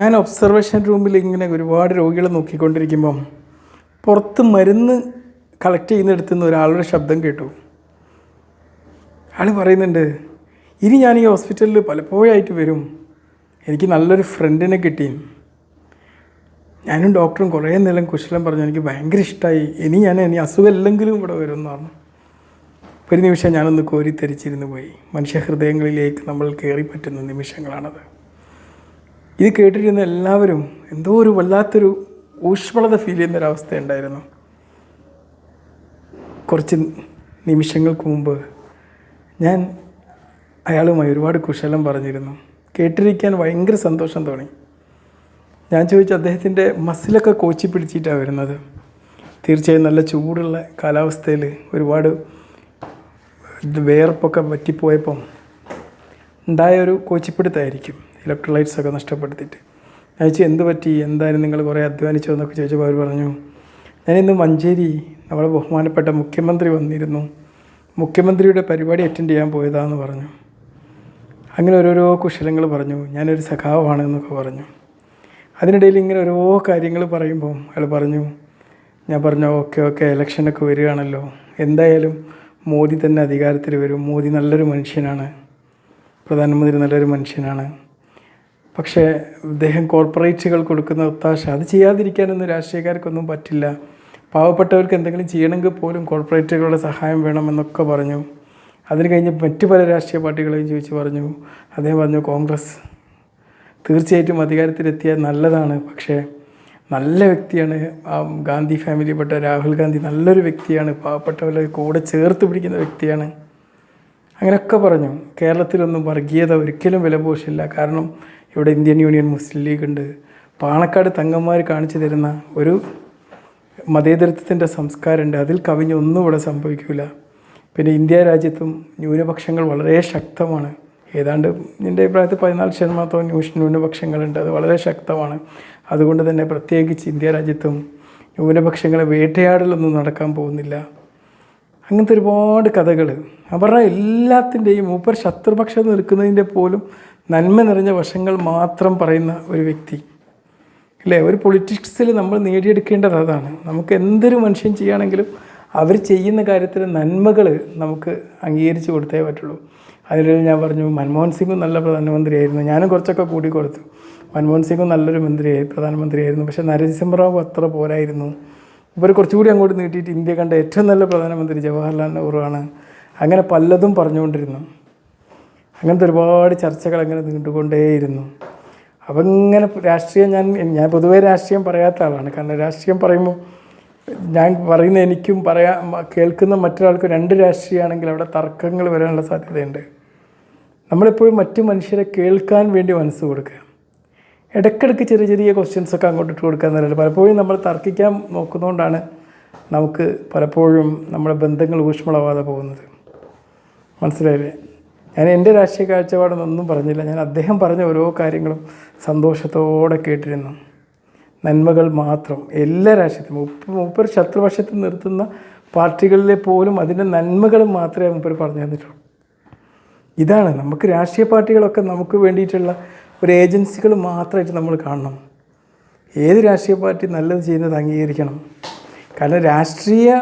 ഞാൻ ഒബ്സർവേഷൻ റൂമിൽ ഇങ്ങനെ ഒരുപാട് രോഗികളെ നോക്കിക്കൊണ്ടിരിക്കുമ്പം പുറത്ത് മരുന്ന് കളക്ട് ചെയ്യുന്നിടത്തു നിന്ന് ഒരാളുടെ ശബ്ദം കേട്ടു. ആൾ പറയുന്നുണ്ട് ഇനി ഞാൻ ഈ ഹോസ്പിറ്റലിൽ പലപ്പോഴായിട്ട് വരും. എനിക്ക് നല്ലൊരു ഫ്രണ്ടിനെ കിട്ടി. ഞാനും ഡോക്ടറും കുറേ നേരം കുശലം പറഞ്ഞു എനിക്ക് ഭയങ്കര ഇഷ്ടമായി ഇനി ഞാൻ ഇനി അസുഖമില്ലെങ്കിലും ഇവിടെ വരും എന്ന് പറഞ്ഞു. ഒരു നിമിഷം ഞാനൊന്ന് കോരിത്തരിച്ചിരുന്നു പോയി. മനുഷ്യഹൃദയങ്ങളിലേക്ക് നമ്മൾ കയറി പറ്റുന്ന നിമിഷങ്ങളാണത്. ഇത് കേട്ടിരുന്ന എല്ലാവരും എന്തോ ഒരു വല്ലാത്തൊരു ഊഷ്മളത ഫീൽ ചെയ്യുന്ന ഒരവസ്ഥ ഉണ്ടായിരുന്നു കുറച്ച് നിമിഷങ്ങൾക്ക് മുമ്പ് ഞാൻ അയാളുമായി ഒരുപാട് കുശലം പറഞ്ഞിരുന്നു. കേട്ടിരിക്കാൻ ഭയങ്കര സന്തോഷം തോന്നി. ഞാൻ ചോദിച്ച അദ്ദേഹത്തിന്റെ മസിലൊക്കെ കോച്ചി പിടിച്ചിട്ടാണ് വരുന്നത്? തീർച്ചയായും നല്ല ചൂടുള്ള കാലാവസ്ഥയിൽ ഒരുപാട് വേർപ്പൊക്കെ പറ്റിപ്പോയപ്പം ഉണ്ടായ ഒരു കോച്ചിപ്പിടുത്തായിരിക്കും. ഇലക്ട്രോലൈറ്റ്സ് ഒക്കെ നഷ്ടപ്പെടുത്തിയിട്ട്. അയച്ചു എന്ത് പറ്റി? എന്തായാലും നിങ്ങൾ കുറേ അധ്വാനിച്ചോ എന്നൊക്കെ ചോദിച്ചപ്പോൾ അവർ പറഞ്ഞു ഞാനിന്ന് മഞ്ചേരി നമ്മളെ ബഹുമാനപ്പെട്ട മുഖ്യമന്ത്രി വന്നിരുന്നു. മുഖ്യമന്ത്രിയുടെ പരിപാടി അറ്റൻഡ് ചെയ്യാൻ പോയതാന്ന് പറഞ്ഞു. അങ്ങനെ ഓരോരോ കുശലങ്ങൾ പറഞ്ഞു. ഞാനൊരു സഖാവാണ് എന്നൊക്കെ പറഞ്ഞു. അതിനിടയിൽ ഇങ്ങനെ ഓരോ കാര്യങ്ങൾ പറയുമ്പോൾ അയാൾ പറഞ്ഞു ഞാൻ പറഞ്ഞു ഓക്കെ ഓക്കെ ഇലക്ഷനൊക്കെ വരികയാണല്ലോ. എന്തായാലും മോദി തന്നെ അധികാരത്തിൽ വരും. മോദി നല്ലൊരു മനുഷ്യനാണ്. പ്രധാനമന്ത്രി നല്ലൊരു മനുഷ്യനാണ്. പക്ഷേ അദ്ദേഹം കോർപ്പറേറ്റുകൾ കൊടുക്കുന്ന ഒത്താശ അത് ചെയ്യാതിരിക്കാനൊന്നും രാഷ്ട്രീയക്കാർക്കൊന്നും പറ്റില്ല. പാവപ്പെട്ടവർക്ക് എന്തെങ്കിലും ചെയ്യണമെങ്കിൽ പോലും കോർപ്പറേറ്റുകളുടെ സഹായം വേണമെന്നൊക്കെ പറഞ്ഞു. അതിന് കഴിഞ്ഞ് മറ്റ് പല രാഷ്ട്രീയ പാർട്ടികളെയും ചോദിച്ച് പറഞ്ഞു. അദ്ദേഹം പറഞ്ഞു കോൺഗ്രസ് തീർച്ചയായിട്ടും അധികാരത്തിലെത്തിയാൽ നല്ലതാണ്. പക്ഷേ നല്ല വ്യക്തിയാണ് ആ ഗാന്ധി ഫാമിലിയിൽപ്പെട്ട രാഹുൽ ഗാന്ധി. നല്ലൊരു വ്യക്തിയാണ്. പാവപ്പെട്ടവരെ കൂടെ ചേർത്ത് പിടിക്കുന്ന വ്യക്തിയാണ്. അങ്ങനെയൊക്കെ പറഞ്ഞു. കേരളത്തിലൊന്നും വർഗീയത ഒരിക്കലും വിലപോഷില്ല. കാരണം ഇവിടെ ഇന്ത്യൻ യൂണിയൻ മുസ്ലിം ലീഗ് ഉണ്ട്. പാണക്കാട് തങ്ങന്മാർ കാണിച്ചു തരുന്ന ഒരു മതേതരത്വത്തിന്റെ സംസ്കാരമുണ്ട്. അതിൽ കവിഞ്ഞൊന്നും ഇവിടെ സംഭവിക്കില്ല പിന്നെ ഇന്ത്യ രാജ്യത്തും ന്യൂനപക്ഷങ്ങൾ വളരെ ശക്തമാണ്. ഏതാണ്ട് എന്റെ അഭിപ്രായത്തിൽ പതിനാല് ശതമാനത്തോളം ന്യൂഷ ന്യൂനപക്ഷങ്ങളുണ്ട്. അത് വളരെ ശക്തമാണ്. അതുകൊണ്ട് തന്നെ പ്രത്യേകിച്ച് ഇന്ത്യ രാജ്യത്തും ന്യൂനപക്ഷങ്ങളെ വേട്ടയാടലൊന്നും നടക്കാൻ പോകുന്നില്ല. അങ്ങനത്തെ ഒരുപാട് കഥകൾ അവരുടെ എല്ലാത്തിന്റെയും മൂപ്പർ ശത്രുപക്ഷം നിൽക്കുന്നതിന്റെ പോലും നന്മ നിറഞ്ഞ വശങ്ങൾ മാത്രം പറയുന്ന ഒരു വ്യക്തി. അല്ലേ? ഒരു പൊളിറ്റിക്സിൽ നമ്മൾ നേടിയെടുക്കേണ്ടത് അതാണ്. നമുക്ക് എന്തൊരു മനുഷ്യൻ ചെയ്യുകയാണെങ്കിലും അവർ ചെയ്യുന്ന കാര്യത്തിൽ നന്മകൾ നമുക്ക് അംഗീകരിച്ച് കൊടുത്തേ പറ്റുള്ളൂ. അതിനിടയിൽ ഞാൻ പറഞ്ഞു മൻമോഹൻ സിംഗും നല്ല പ്രധാനമന്ത്രിയായിരുന്നു. ഞാനും കുറച്ചൊക്കെ കൂടി കൊടുത്തു. മൻമോഹൻ സിംഗും നല്ലൊരു മന്ത്രിയായി പ്രധാനമന്ത്രിയായിരുന്നു. പക്ഷേ നരസിംഹറാവു അത്ര പോരായിരുന്നു. ഇവർ കുറച്ചുകൂടി അങ്ങോട്ട് നീട്ടിയിട്ട് ഇന്ത്യ കണ്ട ഏറ്റവും നല്ല പ്രധാനമന്ത്രി ജവഹർലാൽ നെഹ്റു ആണ് അങ്ങനെ പലതും പറഞ്ഞുകൊണ്ടിരുന്നു. അങ്ങനത്തെ ഒരുപാട് ചർച്ചകൾ അങ്ങനെ നീണ്ടുകൊണ്ടേയിരുന്നു. അപ്പം ഇങ്ങനെ രാഷ്ട്രീയം ഞാൻ ഞാൻ പൊതുവേ രാഷ്ട്രീയം പറയാത്ത ആളാണ്. കാരണം രാഷ്ട്രീയം പറയുമ്പോൾ ഞാൻ പറയുന്ന എനിക്കും പറയാ കേൾക്കുന്ന മറ്റൊരാൾക്കും രണ്ട് രാഷ്ട്രീയമാണെങ്കിൽ അവിടെ തർക്കങ്ങൾ വരാനുള്ള സാധ്യതയുണ്ട്. നമ്മളെപ്പോഴും മറ്റു മനുഷ്യരെ കേൾക്കാൻ വേണ്ടി മനസ്സ് കൊടുക്കുക. ഇടയ്ക്കിടയ്ക്ക് ചെറിയ ചെറിയ ക്വസ്റ്റ്യൻസൊക്കെ അങ്ങോട്ട് ഇട്ട് കൊടുക്കുക എന്നല്ല. പലപ്പോഴും നമ്മൾ തർക്കിക്കാൻ നോക്കുന്നതുകൊണ്ടാണ് നമുക്ക് പലപ്പോഴും നമ്മുടെ ബന്ധങ്ങൾ ഊഷ്മളമാവാതെ പോകുന്നത്. മനസ്സിലായില്ലേ? ഞാൻ എന്റെ രാഷ്ട്രീയ കാഴ്ചപ്പാടൊന്നും പറഞ്ഞില്ല. ഞാൻ അദ്ദേഹം പറഞ്ഞ ഓരോ കാര്യങ്ങളും സന്തോഷത്തോടെ കേട്ടിരുന്നു. നന്മകൾ മാത്രം എല്ലാ രാഷ്ട്രീയത്തിലും. മുപ്പ ശത്രുപക്ഷത്തിൽ ശത്രുപക്ഷത്ത് നിർത്തുന്ന പാർട്ടികളിലെ പോലും അതിന്റെ നന്മകൾ മാത്രമേ മുപ്പർ പറഞ്ഞു തന്നിട്ടുള്ളൂ. ഇതാണ് നമുക്ക് രാഷ്ട്രീയ പാർട്ടികളൊക്കെ നമുക്ക് വേണ്ടിയിട്ടുള്ള ഒരു ഏജൻസികൾ മാത്രമായിട്ട് നമ്മൾ കാണണം. ഏത് രാഷ്ട്രീയ പാർട്ടി നല്ലത് ചെയ്യുന്നത് അംഗീകരിക്കണം. കാരണം രാഷ്ട്രീയ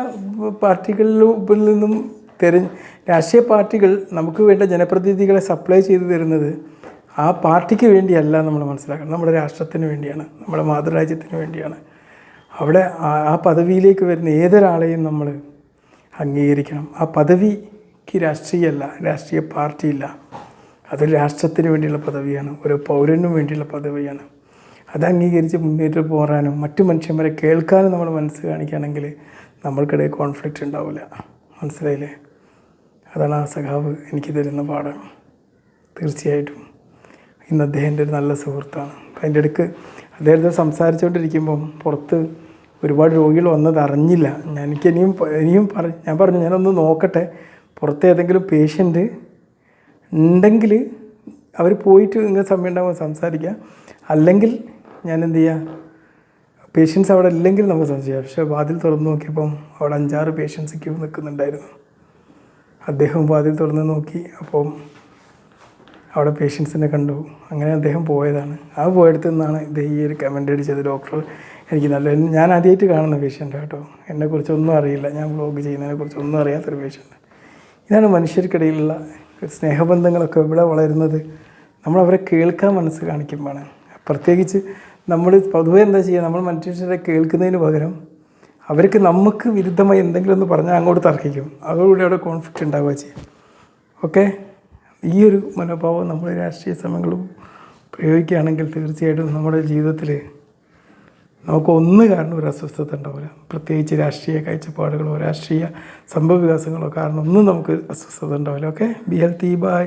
പാർട്ടികളിൽ നിന്നും തെര രാഷ്ട്രീയ പാർട്ടികൾ നമുക്ക് വേണ്ട ജനപ്രതിനിധികളെ സപ്ലൈ ചെയ്തു തരുന്നത് ആ പാർട്ടിക്ക് വേണ്ടിയല്ല നമ്മൾ മനസ്സിലാക്കണം. നമ്മുടെ രാഷ്ട്രത്തിന് വേണ്ടിയാണ് നമ്മുടെ മാതൃരാജ്യത്തിന് വേണ്ടിയാണ്. അവിടെ ആ- പദവിയിലേക്ക് വരുന്ന ഏതൊരാളെയും നമ്മൾ അംഗീകരിക്കണം. ആ പദവിക്ക് രാഷ്ട്രീയമല്ല രാഷ്ട്രീയ പാർട്ടിയില്ല. അത് രാഷ്ട്രത്തിന് വേണ്ടിയുള്ള പദവിയാണ് ഓരോ പൗരനും വേണ്ടിയുള്ള പദവിയാണ്. അത് അംഗീകരിച്ച് മുന്നേറ്റ് പോരാനും മറ്റു മനുഷ്യന്മാരെ കേൾക്കാനും നമ്മൾ മനസ്സ് കാണിക്കുകയാണെങ്കിൽ നമ്മൾക്കിടയിൽ കോൺഫ്ലിക്റ്റ് ഉണ്ടാവില്ല. മനസ്സിലായില്ലേ? അതാണ് ആ സഖാവ് എനിക്ക് തരുന്ന പാഠം. തീർച്ചയായിട്ടും ഇന്ന് അദ്ദേഹത്തിന്റെ ഒരു നല്ല സുഹൃത്താണ്. അതിന്റെ അടുക്ക് അദ്ദേഹത്തെ സംസാരിച്ചുകൊണ്ടിരിക്കുമ്പം പുറത്ത് ഒരുപാട് രോഗികൾ വന്നത് അറിഞ്ഞില്ല. ഞാൻ എനിക്ക് ഇനിയും ഇനിയും പറ ഞാൻ പറഞ്ഞു ഞാനൊന്ന് നോക്കട്ടെ. പുറത്ത് ഏതെങ്കിലും പേഷ്യന്റ് ഉണ്ടെങ്കിൽ അവർ പോയിട്ട് ഇങ്ങനെ സമയം ഉണ്ടാകുമ്പോൾ സംസാരിക്കുക അല്ലെങ്കിൽ ഞാൻ എന്ത് ചെയ്യുക പേഷ്യൻസ് അവിടെ ഇല്ലെങ്കിൽ നമുക്ക് സംശയം പക്ഷേ വാതിൽ തുറന്ന് നോക്കിയപ്പം അവിടെ അഞ്ചാറ് പേഷ്യൻസ് ക്യൂ നിൽക്കുന്നുണ്ടായിരുന്നു. അദ്ദേഹം വാതിൽ തുറന്ന് നോക്കി. അപ്പം അവിടെ പേഷ്യൻസിനെ കണ്ടു. അങ്ങനെ അദ്ദേഹം പോയതാണ്. ആ പോയടുത്ത് നിന്നാണ് ഇത് ഈ ഒരു കമന്റ് അടിച്ചത് ഡോക്ടർ എനിക്ക് നല്ല ഞാൻ ആദ്യമായിട്ട് കാണുന്ന പേഷ്യന്റ് കേട്ടോ എന്നെക്കുറിച്ചൊന്നും അറിയില്ല. ഞാൻ ബ്ലോഗ് ചെയ്യുന്നതിനെക്കുറിച്ച് ഒന്നും അറിയാത്തൊരു പേഷ്യന്റ് ഇതാണ് മനുഷ്യർക്കിടയിലുള്ള സ്നേഹബന്ധങ്ങളൊക്കെ ഇവിടെ വളരുന്നത്. നമ്മൾ അവരെ കേൾക്കാൻ മനസ്സ് കാണിക്കുമ്പോഴാണ്. പ്രത്യേകിച്ച് നമ്മൾ പൊതുവേ എന്താ ചെയ്യുക? നമ്മൾ മനുഷ്യരെ കേൾക്കുന്നതിന് പകരം അവർക്ക് നമുക്ക് വിരുദ്ധമായി എന്തെങ്കിലും ഒന്ന് പറഞ്ഞാൽ അങ്ങോട്ട് തർക്കിക്കും. അതോടുകൂടി അവിടെ കോൺഫ്ലിക്റ്റ് ഉണ്ടാവുക ചെയ്യും. ഓക്കെ ഈ ഒരു മനോഭാവം നമ്മൾ രാഷ്ട്രീയ സമയങ്ങളും പ്രയോഗിക്കുകയാണെങ്കിൽ തീർച്ചയായിട്ടും നമ്മുടെ ജീവിതത്തിൽ നമുക്ക് ഒന്ന് കാരണം ഒരു അസ്വസ്ഥത ഉണ്ടാവില്ല. പ്രത്യേകിച്ച് രാഷ്ട്രീയ കാഴ്ചപ്പാടുകളോ രാഷ്ട്രീയ സംഭവ വികാസങ്ങളോ കാരണം ഒന്നും നമുക്ക് അസ്വസ്ഥത ഉണ്ടാവില്ല. Okay be healthy by